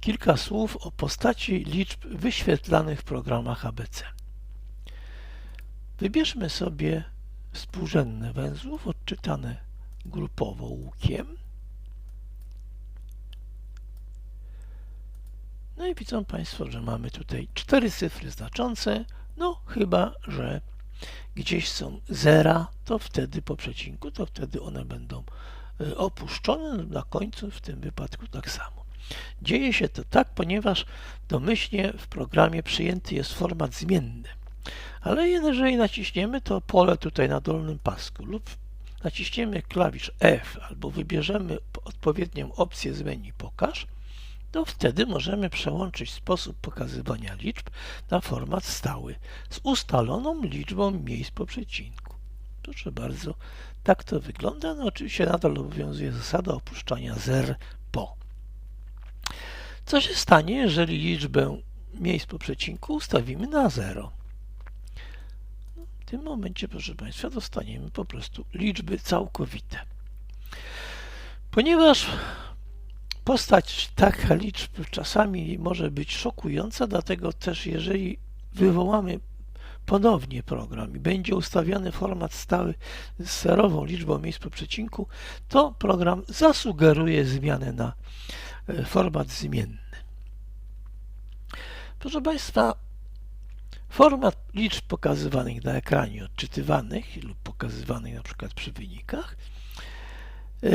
kilka słów o postaci liczb wyświetlanych w programach ABC. Wybierzmy sobie współrzędne węzłów odczytane grupowo łukiem. No i widzą Państwo, że mamy tutaj cztery cyfry znaczące, no chyba, że gdzieś są zera, to wtedy po przecinku, to wtedy one będą y, opuszczone, no na końcu w tym wypadku tak samo. Dzieje się to tak, ponieważ domyślnie w programie przyjęty jest format zmienny. Ale jeżeli naciśniemy to pole tutaj na dolnym pasku lub naciśniemy klawisz F albo wybierzemy odpowiednią opcję z menu Pokaż, to wtedy możemy przełączyć sposób pokazywania liczb na format stały z ustaloną liczbą miejsc po przecinku. Proszę bardzo, tak to wygląda. No oczywiście nadal obowiązuje zasada opuszczania zer po. Co się stanie, jeżeli liczbę miejsc po przecinku ustawimy na 0? W tym momencie, proszę Państwa, dostaniemy po prostu liczby całkowite. Ponieważ postać taka liczb czasami może być szokująca, dlatego też jeżeli wywołamy ponownie program i będzie ustawiony format stały z zerową liczbą miejsc po przecinku, to program zasugeruje zmianę na format zmienny. Proszę Państwa, format liczb pokazywanych na ekranie, odczytywanych lub pokazywanych na przykład przy wynikach e,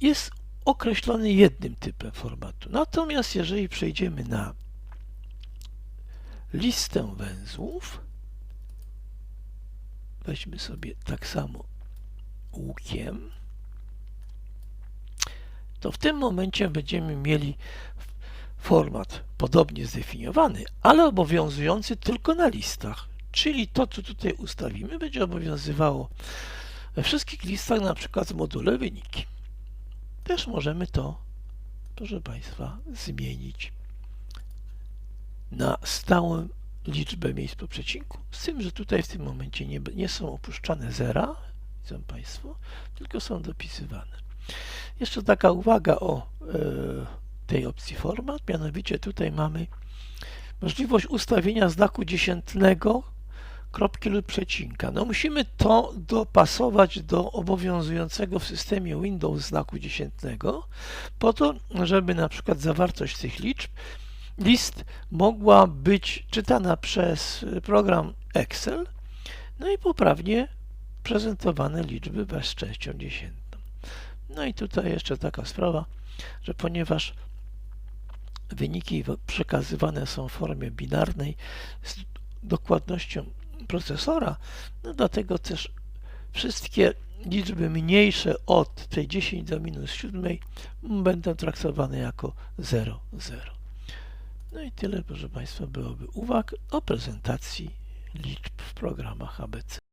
jest określony jednym typem formatu. Natomiast jeżeli przejdziemy na listę węzłów, weźmy sobie tak samo łukiem, to w tym momencie będziemy mieli format podobnie zdefiniowany, ale obowiązujący tylko na listach. Czyli to, co tutaj ustawimy, będzie obowiązywało we wszystkich listach, na przykład module wyniki. Też możemy to, proszę Państwa, zmienić na stałą liczbę miejsc po przecinku, z tym, że tutaj w tym momencie nie, nie są opuszczane zera, widzą Państwo, tylko są dopisywane. Jeszcze taka uwaga o e, tej opcji format, mianowicie tutaj mamy możliwość ustawienia znaku dziesiętnego, kropki lub przecinka. No musimy to dopasować do obowiązującego w systemie Windows znaku dziesiętnego, po to, żeby na przykład zawartość tych liczb list mogła być czytana przez program Excel, no i poprawnie prezentowane liczby wraz z częścią dziesiętną. No i tutaj jeszcze taka sprawa, że ponieważ wyniki przekazywane są w formie binarnej z dokładnością procesora, no dlatego też wszystkie liczby mniejsze od tej 10 do minus 7 będą traktowane jako 0, 0. No i tyle, proszę Państwa, byłoby uwag o prezentacji liczb w programach ABC.